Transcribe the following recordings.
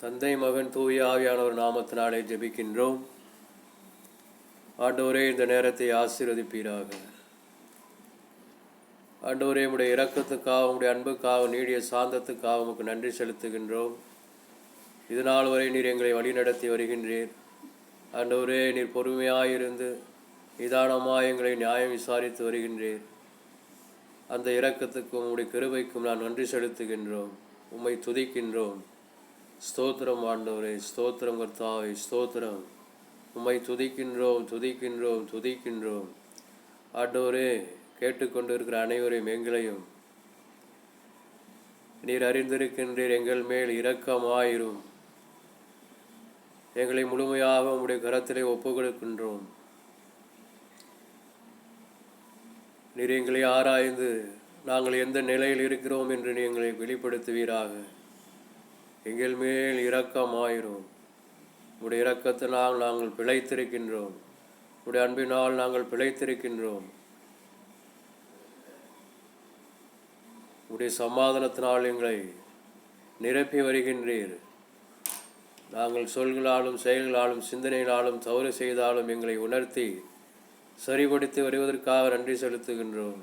தந்தை மகன் தூய ஆவியானவர் நாமத்தினாலே ஜெபிக்கின்றோம். ஆண்டவரே இந்த நேரத்தை ஆசீர்வதிப்பீராக. ஆண்டவரே உடைய இரக்கத்துக்காக உடைய அன்புக்காக நீடிய சாந்தத்துக்காக உமக்கு நன்றி செலுத்துகின்றோம். இது நாள் வரை நீர் எங்களை வழிநடத்தி வருகின்றீர். ஆண்டவரே நீர் பொறுமையாயிருந்து நிதானமாக எங்களை நியாயம் விசாரித்து வருகின்றீர். அந்த இரக்கத்துக்கும் உடைய கிருபைக்கும் நான் நன்றி செலுத்துகின்றோம். உம்மை துதிக்கின்றோம். ஸ்தோத்திரம் ஆண்டவரே ஸ்தோத்திரம் கர்த்தாவை ஸ்தோத்திரம். உம்மை துதிக்கின்றோம் துதிக்கின்றோம் துதிக்கின்றோம். ஆண்டவரே கேட்டுக்கொண்டிருக்கிற அனைவரையும் எங்களையும் நீர் அறிந்திருக்கின்றீர் எங்கள் மேல் இரக்கமாயிரும். எங்களை முழுமையாக உம்முடைய கரத்திலே ஒப்புக் கொடுக்கின்றோம் நீர் எங்களை ஆராய்ந்து நாங்கள் எந்த நிலையில் இருக்கிறோம் என்று நீ எங்களை வெளிப்படுத்துவீராக. எங்கள் மேல் இரக்கமாயிரும். உடைய இரக்கத்தினால் நாங்கள் பிழைத்திருக்கின்றோம். உடைய அன்பினால் நாங்கள் பிழைத்திருக்கின்றோம். உடைய சமாதானத்தினால் எங்களை நிரப்பி வருகின்றீர். நாங்கள் சொல்களாலும் செயல்களாலும் சிந்தனைகளாலும் தவறு செய்தாலும் எங்களை உணர்த்தி சரிபடுத்தி வருவதற்காக நன்றி செலுத்துகின்றோம்.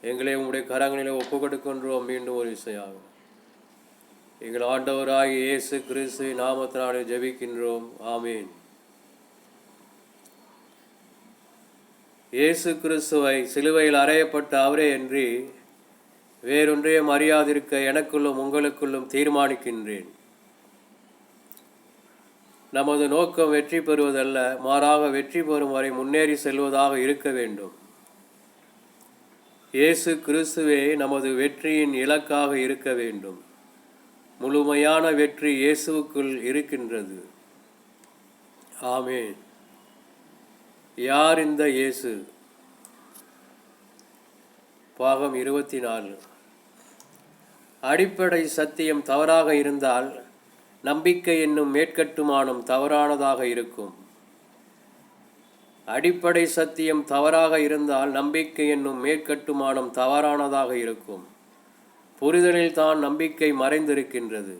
எங்களை உங்களுடைய கரங்களிலே ஒப்புக் கொடுக்கின்றோம் மீண்டும் ஒரு விஷயம் எங்கள் ஆண்டவராகி இயேசு கிறிஸ்து நாமத்தினாலே ஜெபிக்கின்றோம். ஆமீன். இயேசு கிறிஸ்துவை சிலுவையில் அறையப்பட்ட அவரே என்று வேறொன்றையும் அறியாதிருக்க எனக்குள்ளும் உங்களுக்குள்ளும் தீர்மானிக்கின்றேன். நமது நோக்கம் வெற்றி பெறுவதல்ல மாறாக வெற்றி பெறும் வரை முன்னேறி செல்வதாக இருக்க வேண்டும். இயேசு கிறிஸ்துவே நமது வெற்றியின் இலக்காக இருக்க வேண்டும். முழுமையான வெற்றி இயேசுவுக்குள் இருக்கின்றது. ஆமே யார் இந்த இயேசு? பாகம் இருபத்தி நாலு அடிப்படை சத்தியம் தவறாக இருந்தால் நம்பிக்கை என்னும் மேற்கட்டுமானம் தவறானதாக இருக்கும். அடிப்படை சத்தியம் தவறாக இருந்தால் நம்பிக்கை என்னும் மேற்கட்டுமானம் தவறானதாக இருக்கும். புரிதலில் தான் நம்பிக்கை மறைந்திருக்கின்றது.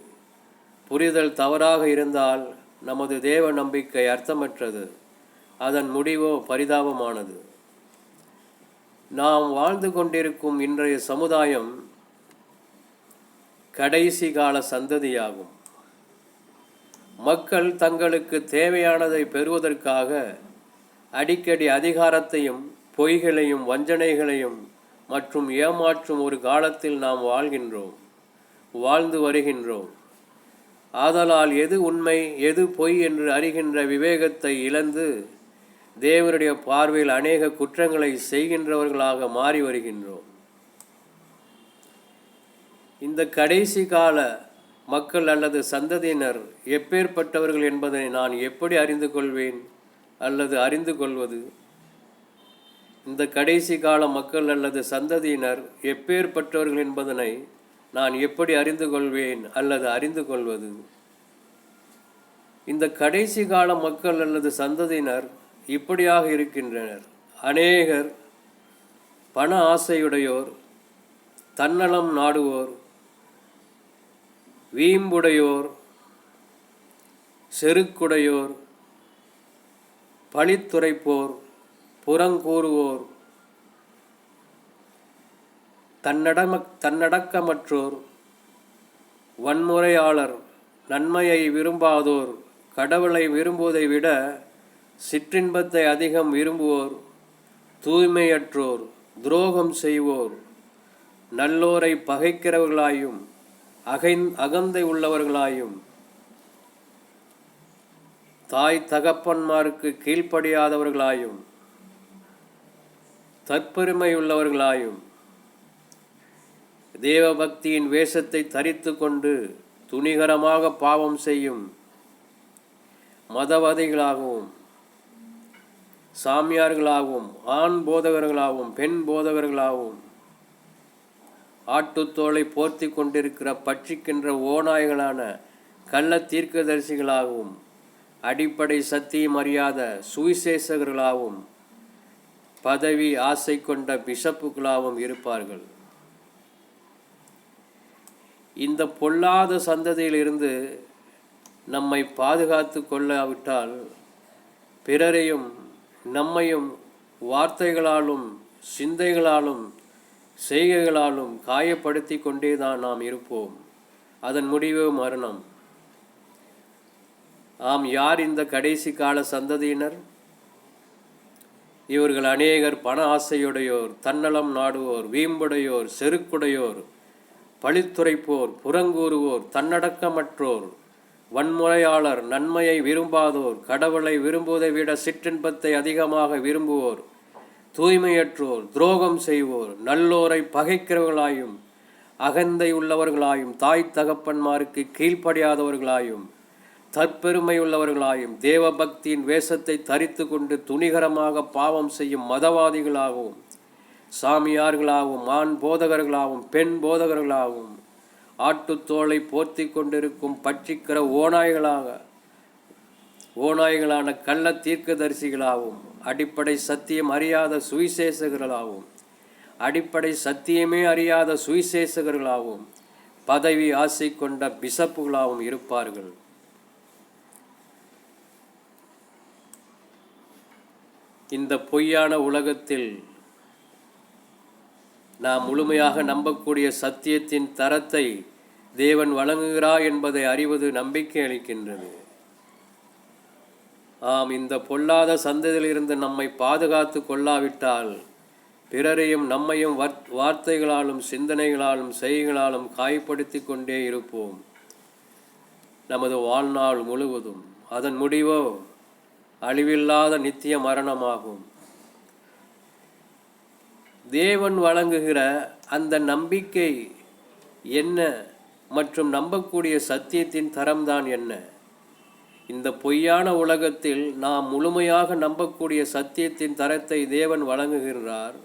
புரிதல் தவறாக இருந்தால் நமது தேவ நம்பிக்கை அர்த்தமற்றது. அதன் முடிவோ பரிதாபமானது. நாம் வாழ்ந்து கொண்டிருக்கும் இன்றைய சமுதாயம் கடைசி கால சந்ததியாகும். மக்கள் தங்களுக்கு தேவையானதை பெறுவதற்காக அடிக்கடி அதிகாரத்தையும் பொய்களையும் வஞ்சனைகளையும் மற்றும் ஏமாற்றும் ஒரு காலத்தில் நாம் வாழ்கின்றோம் வாழ்ந்து வருகின்றோம். ஆதலால் எது உண்மை எது பொய் என்று அறிகின்ற விவேகத்தை இழந்து தேவனுடைய பார்வையில் அநேக குற்றங்களை செய்கின்றவர்களாக மாறி வருகின்றோம். இந்த கடைசி கால மக்கள் அல்லது சந்ததியினர் எப்பேற்பட்டவர்கள் என்பதை நான் எப்படி அறிந்து கொள்வேன் அல்லது அறிந்து கொள்வது? இந்த கடைசி கால மக்கள் அல்லது சந்ததியினர் எப்பேற்பட்டவர்கள் என்பதனை நான் எப்படி அறிந்து கொள்வேன் அல்லது அறிந்து கொள்வது? இந்த கடைசி கால மக்கள் அல்லது சந்ததியினர் இப்படியாக இருக்கின்றனர். அநேகர் பண ஆசையுடையோர் தன்னலம் நாடுவோர் வீம்புடையோர் செருக்குடையோர் பழித்துரைப்போர் புறங்கூறுவோர். தன்னடம தன்னடக்கமற்றோர். வன்முறையாளர் நன்மையை விரும்பாதோர். கடவுளை விரும்புவதை விட சிற்றின்பத்தை அதிகம் விரும்புவோர். தூய்மையற்றோர் துரோகம் செய்வோர். நல்லோரை பகைக்கிறவர்களாயும் அகை அகந்தை உள்ளவர்களாயும். தாய் தகப்பன்மாருக்கு கீழ்ப்படியாதவர்களாயும். தற்பெருமை உள்ளவர்களாயும் தேவபக்தியின் வேஷத்தை தரித்து கொண்டு துணிகரமாக பாவம் செய்யும் மதவாதிகளாகவும் சாமியார்களாகவும் ஆண் போதகர்களாகவும் பெண் போதகர்களாகவும் ஆட்டுத்தோலை போர்த்தி கொண்டிருக்கிற பட்சிக்கின்ற ஓநாய்களான கள்ள தீர்க்கதரிசிகளாகவும் அடிப்படை சத்தியம் அறியாத சுவிசேஷகர்களாகவும் பதவி ஆசை கொண்ட பிஷப்புகளாகவும் இருப்பார்கள். இந்த பொல்லாத சந்ததியிலிருந்து நம்மை பாதுகாத்து கொள்ளாவிட்டால் பிறரையும் நம்மையும் வார்த்தைகளாலும் சிந்தைகளாலும் செய்கைகளாலும் காயப்படுத்தி கொண்டே தான் நாம் இருப்போம். அதன் முடிவு மரணம். ஆம் யார் இந்த கடைசி கால சந்ததியினர்? இவர்கள் அநேகர் பண ஆசையுடையோர் தன்னலம் நாடுவோர் வீம்புடையோர் செருக்குடையோர் பழித்துரைப்போர் புறங்கூறுவோர் தன்னடக்கமற்றோர் வன்முறையாளர் நன்மையை விரும்பாதோர் கடவுளை விரும்புவதை விட சிற்றின்பத்தை அதிகமாக விரும்புவோர் தூய்மையற்றோர் துரோகம் செய்வோர் நல்லோரை பகைக்கிறவர்களாயும் அகந்தை உள்ளவர்களாயும் தாய் தகப்பன்மாருக்கு கீழ்ப்படியாதவர்களாயும் தற்பெருமையுள்ளவர்களாயும் தேவபக்தியின் வேஷத்தை தரித்து கொண்டு துணிகரமாக பாவம் செய்யும் மதவாதிகளாகவும் சாமியார்களாகவும் ஆண் போதகர்களாகவும் பெண் போதகர்களாகவும் ஆட்டுத்தோலை போர்த்தி கொண்டிருக்கும் பட்சிக்கிற ஓநாய்களாக ஓநாய்களான கள்ள தீர்க்கதரிசிகளாகவும் அடிப்படை சத்தியம் அறியாத சுவிசேஷகர்களாகவும் அடிப்படை சத்தியமே அறியாத சுவிசேஷகர்களாகவும் பதவி ஆசை கொண்ட பிசப்புகளாகவும் இருப்பார்கள். இந்த பொய்யான உலகத்தில் நாம் முழுமையாக நம்பக்கூடிய சத்தியத்தின் தரத்தை தேவன் வழங்குகிறார் என்பதை அறிவது நம்பிக்கை அளிக்கின்றது. ஆம் இந்த பொல்லாத சந்ததியிலிருந்து நம்மை பாதுகாத்து கொள்ளாவிட்டால் பிறரையும் நம்மையும் வார்த்தைகளாலும் சிந்தனைகளாலும் செய்களாலும் காயப்படுத்தி கொண்டே இருப்போம். நமது வாழ்நாள் முழுவதும். அதன் முடிவோ அழிவில்லாத நித்திய மரணமாகும். தேவன் வழங்குகிற அந்த நம்பிக்கை என்ன மற்றும் நம்பக்கூடிய சத்தியத்தின் தரம்தான் என்ன? இந்த பொய்யான உலகத்தில் நாம் முழுமையாக நம்பக்கூடிய சத்தியத்தின் தரத்தை தேவன் வழங்குகிறார்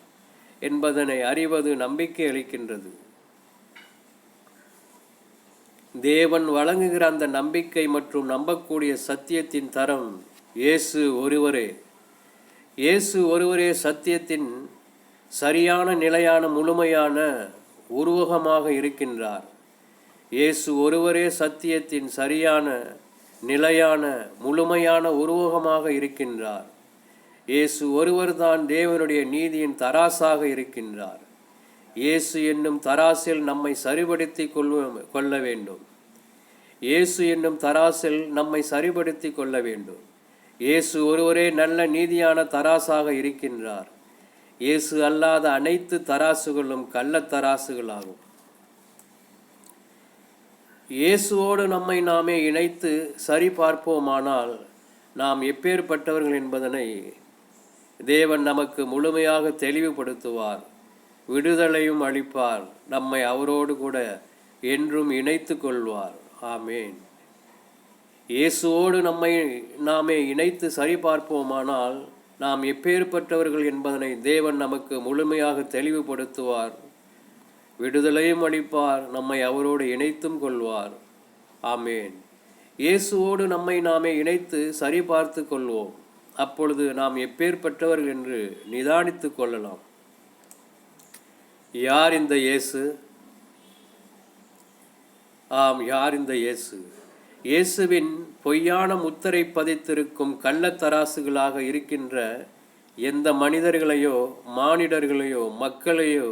என்பதனை அறிவது நம்பிக்கை அளிக்கின்றது. தேவன் வழங்குகிற அந்த நம்பிக்கை மற்றும் நம்பக்கூடிய சத்தியத்தின் தரம் இயேசு ஒருவரே. இயேசு ஒருவரே சத்தியத்தின் சரியான நிலையான முழுமையான உருவகமாக இருக்கின்றார். இயேசு ஒருவரே சத்தியத்தின் சரியான நிலையான முழுமையான உருவகமாக இருக்கின்றார். இயேசு ஒருவர் தான் தேவனுடைய நீதியின் தராசாக இருக்கின்றார். இயேசு என்னும் தராசில் நம்மை சரிபடுத்தி கொள்ள கொள்ள வேண்டும். இயேசு என்னும் தராசில் நம்மை சரிபடுத்தி கொள்ள வேண்டும். இயேசு ஒருவரே நல்ல நீதியான தராசாக இருக்கின்றார். இயேசு அல்லாத அனைத்து தராசுகளும் கள்ள தராசுகளாகும். இயேசுவோடு நம்மை நாமே இணைத்து சரி பார்ப்போமானால் நாம் எப்பேற்பட்டவர்கள் என்பதனை தேவன் நமக்கு முழுமையாக தெளிவுபடுத்துவார். விடுதலையும் அளிப்பார். நம்மை அவரோடு கூட என்றும் இணைத்து கொள்வார். ஆமேன். இயேசுவோடு நம்மை நாமே இணைத்து சரிபார்ப்போமானால் நாம் எப்பேற்பட்டவர்கள் என்பதனை தேவன் நமக்கு முழுமையாக தெளிவுபடுத்துவார். விடுதலையும் அளிப்பார் நம்மை அவரோடு இணைத்தும் கொள்வார். ஆமேன். இயேசுவோடு நம்மை நாமே இணைத்து சரிபார்த்து கொள்வோம். அப்பொழுது நாம் எப்பேற்பட்டவர்கள் என்று நிதானித்து கொள்ளலாம். யார் இந்த இயேசு? ஆம் யார் இந்த இயேசு? இயேசுவின் பொய்யான முத்தரை பதித்திருக்கும் கள்ளத்தராசுகளாக இருக்கின்ற எந்த மனிதர்களையோ மானிடர்களையோ மக்களையோ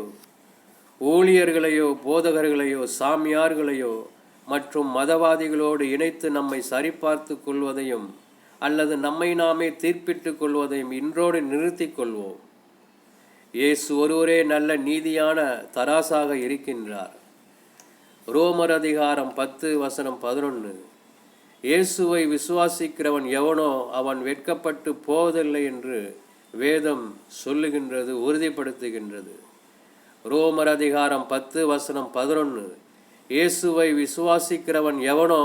ஊழியர்களையோ போதகர்களையோ சாமியார்களையோ மற்றும் மதவாதிகளோடு இணைத்து நம்மை சரிபார்த்து கொள்வதையும் அல்லது நம்மை நாமே தீர்ப்பிட்டு கொள்வதையும் இன்றோடு நிறுத்தி கொள்வோம். இயேசு ஒருவரே நல்ல நீதியான தராசாக இருக்கின்றார். ரோமர் அதிகாரம் பத்து வசனம் பதினொன்று இயேசுவை விசுவாசிக்கிறவன் எவனோ அவன் வெட்கப்பட்டு போவதில்லை என்று வேதம் சொல்லுகின்றது உறுதிப்படுத்துகின்றது. ரோமர் அதிகாரம் பத்து வசனம் பதினொன்று இயேசுவை விசுவாசிக்கிறவன் எவனோ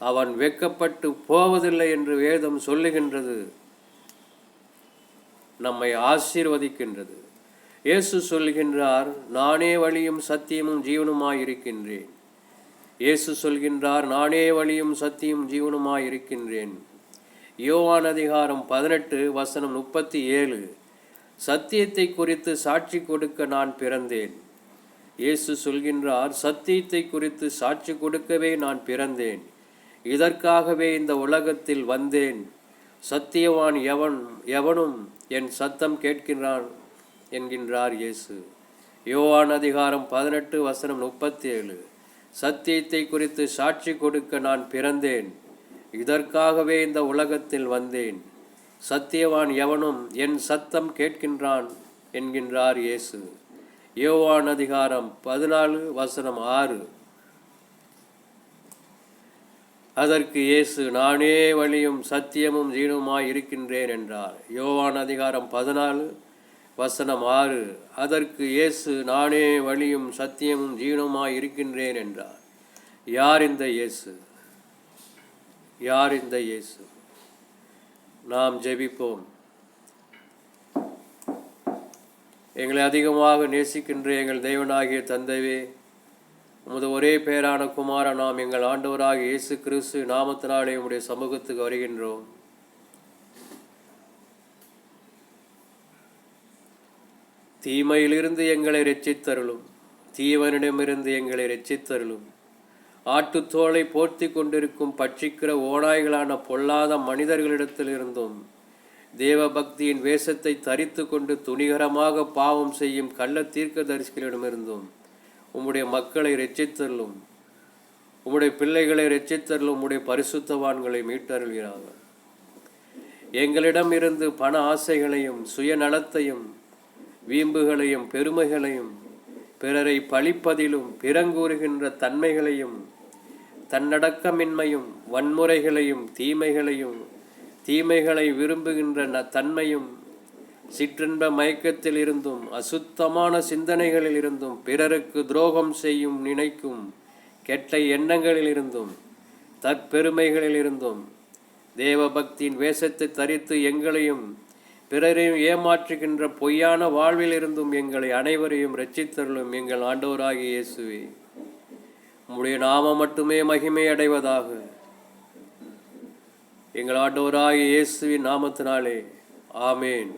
அவன் வெக்கப்பட்டு போவதில்லை என்று வேதம் சொல்லுகின்றது நம்மை ஆசீர்வதிக்கின்றது. இயேசு சொல்கின்றார் நானே வழியும் சத்தியமும் ஜீவனுமாயிருக்கின்றேன். இயேசு சொல்கின்றார் நானே வழியும் சத்தியும் ஜீவனுமாய் இருக்கின்றேன் யோவான் அதிகாரம் பதினெட்டு வசனம் முப்பத்தி ஏழு சத்தியத்தை குறித்து சாட்சி கொடுக்க நான் பிறந்தேன். இயேசு சொல்கின்றார் சத்தியத்தை குறித்து சாட்சி கொடுக்கவே நான் பிறந்தேன். இதற்காகவே இந்த உலகத்தில் வந்தேன். சத்தியவான் எவன் எவனும் என் சத்தம் கேட்கின்றான் என்கின்றார் இயேசு. யோவான் அதிகாரம் பதினெட்டு வசனம் முப்பத்தி ஏழு சத்தியத்தை குறித்து சாட்சி கொடுக்க நான் பிறந்தேன். இதற்காகவே இந்த உலகத்தில் வந்தேன். சத்தியவான் எவனும் என் சத்தம் கேட்கின்றான் என்கின்றார் இயேசு. யோவான் அதிகாரம் பதினாலு வசனம் ஆறு. அதற்கு இயேசு நானே வழியும் சத்தியமும் ஜீனமாய் இருக்கின்றேன் என்றார். யோவான் அதிகாரம் பதினாலு வசனம் ஆறு அதற்கு இயேசு நானே வழியும் சத்தியமும் ஜீவனுமாய் இருக்கின்றேன் என்றார். யார் இந்த இயேசு? யார் இந்த இயேசு? நாம் ஜெபிப்போம். எங்களை அதிகமாக நேசிக்கின்ற எங்கள் தெய்வனாகிய தந்தைவே உமது ஒரே பேரான குமார நாம் எங்கள் ஆண்டவராக இயேசு கிறிஸ்து நாமத்தினாலே உம்முடைய சமூகத்துக்கு வருகின்றோம். தீமையிலிருந்து எங்களை ரட்சித்தருளும். தீவனிடமிருந்து எங்களை ரட்சித்தருளும். ஆட்டுத்தோலை போர்த்தி கொண்டிருக்கும் பட்சிக்கிற ஓநாய்களான பொல்லாத மனிதர்களிடத்திலிருந்தும் தேவ பக்தியின் வேஷத்தை தரித்து கொண்டு துணிகரமாக பாவம் செய்யும் கள்ள தீர்க்கதரிசிகளிடமிருந்தும் உம்முடைய மக்களை ரட்சித்தருளும். உம்முடைய பிள்ளைகளை ரட்சித்தருளும். உம்முடைய பரிசுத்தவான்களை மீட்டருள்கிறார்கள் எங்களிடம் இருந்து பண ஆசைகளையும் சுயநலத்தையும் வீம்புகளையும் பெருமைகளையும் பிறரை பழிப்பதிலும் பிறங்கூறுகின்ற தன்மைகளையும் தன்னடக்கமின்மையும் வன்முறைகளையும் தீமைகளையும் தீமைகளை விரும்புகின்ற ந தன்மையும் சிற்றின்ப மயக்கத்தில் இருந்தும் அசுத்தமான சிந்தனைகளில் இருந்தும் பிறருக்கு துரோகம் செய்யும் நினைக்கும் கெட்ட எண்ணங்களில் இருந்தும் தற்பெருமைகளில் இருந்தும் தேவபக்தியின் வேஷத்தை தரித்து எங்களையும் பிறரையும் ஏமாற்றுகின்ற பொய்யான வாழ்வில் இருந்தும் எங்களை அனைவரையும் ரட்சித்தருளும் எங்கள் ஆண்டவராகிய இயேசுவே. உம்முடைய நாமம் மட்டுமே மகிமை அடைவதாக எங்கள் ஆண்டவராகிய இயேசுவின் நாமத்தினாலே. ஆமேன்.